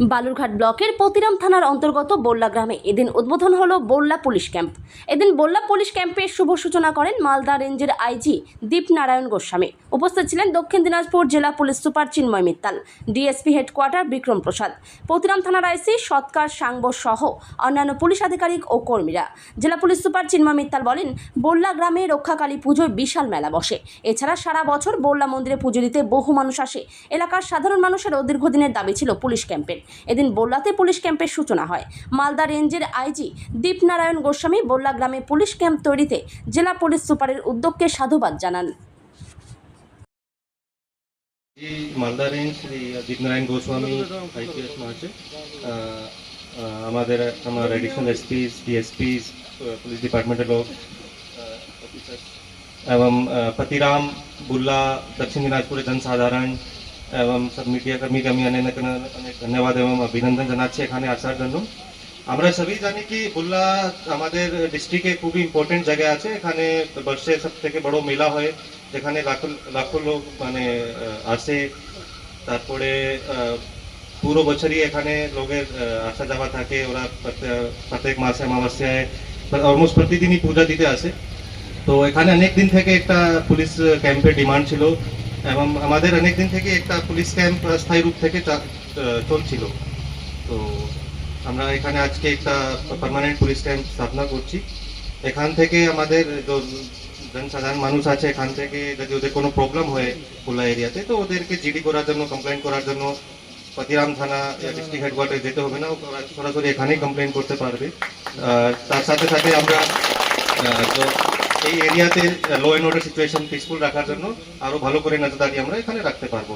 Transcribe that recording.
বালুরঘাট ব্লকের পতিরাম থানার অন্তর্গত বল্লা গ্রামে এদিন উদ্বোধন হলো বল্লা পুলিশ ক্যাম্প। এদিন বল্লা পুলিশ ক্যাম্পের শুভ সূচনা করেন মালদা রেঞ্জের আইজি দীপনারায়ণ গোস্বামী। উপস্থিত ছিলেন দক্ষিণ দিনাজপুর জেলা police super Chinmoy Mittal, DSP headquarter Bikram Prasad, Patiram থানার আইসি সৎকার সাংব সহ অন্যান্য পুলিশ আধিকারিক ও কর্মীরা। জেলা পুলিশ সুপার চিন্ময় মিত্তাল বলেন, বল্লা গ্রামে রক্ষাকালী পুজোর বিশাল মেলা বসে। এছাড়া সারা বছর বল্লা মন্দিরে পুজো দিতে বহু মানুষ আসে। এলাকার সাধারণ মানুষেরও দীর্ঘদিনের দাবি ছিল পুলিশ ক্যাম্পের। এদিন বল্লাতে পুলিশ ক্যাম্পের সূচনা হয় মালদা রেঞ্জের আইজি দীপনারায়ণ গোস্বামী বল্লা গ্রামে পুলিশ ক্যাম্প তৈরিতে জেলা পুলিশ সুপারের উদ্যোগকে সাধুবাদ জানান जी মালদা রেঞ্জ শ্রী দীপনারায়ণ গোস্বামী আইপিএস মহাশয় আহ, আহ, আমাদের আমার additional SPs DSPs police departmental लोग ऑफिसर्स एवं अ, पतिराम बुल्ला दक्षिण दिनाजपुर জনসাধারণ এবং সব মিডিয়া কর্মীকে আমি অনেক অনেক ধন্যবাদ এবং অভিনন্দন জানাচ্ছি এখানে আসার জন্য। আমরা সবই জানি কি বুল্লা আমাদের ডিস্ট্রিক্টে খুবই ইম্পর্টেন্ট জায়গা আছে। এখানে বর্ষে সব থেকে বড় মেলা হয়, যেখানে লাখো লাখো লোক মানে আসে। তারপরে পুরো বছরই এখানে লোকের আসা যাওয়া থাকে। ওরা প্রত্যে- প্রত্যেক মাসে, অমাবস্যায় অলমোস্ট প্রতিদিনই পূজা দিতে আসে। তো এখানে অনেক দিন থেকে একটা পুলিশ ক্যাম্পের ডিমান্ড ছিল। এবং আমাদের অনেক দিন থেকে একটা পুলিশ ক্যাম্প স্থায়ী রূপ থেকে চলছিল। তো আমরা এখানে আজকে একটা পার্মানেন্ট পুলিশ ক্যাম্প স্থাপনা করছি। এখান থেকে আমাদের জনসাধারণ মানুষ আছে, এখান থেকে যদি ওদের কোনো প্রবলেম হয় খোলা এরিয়াতে, তো ওদেরকে জিডি করার জন্য কমপ্লেন করার জন্য পতিরাম থানা ডিস্ট্রিক্ট হেডকোয়ার্টার যেতে হবে না সরাসরি এখানেই কমপ্লেন করতে পারবে। তার সাথে সাথে আমরা এই এরিয়াতে law and order situation peaceful রাখার জন্য আরও ভালো করে নজরদারি আমরা এখানে রাখতে পারব।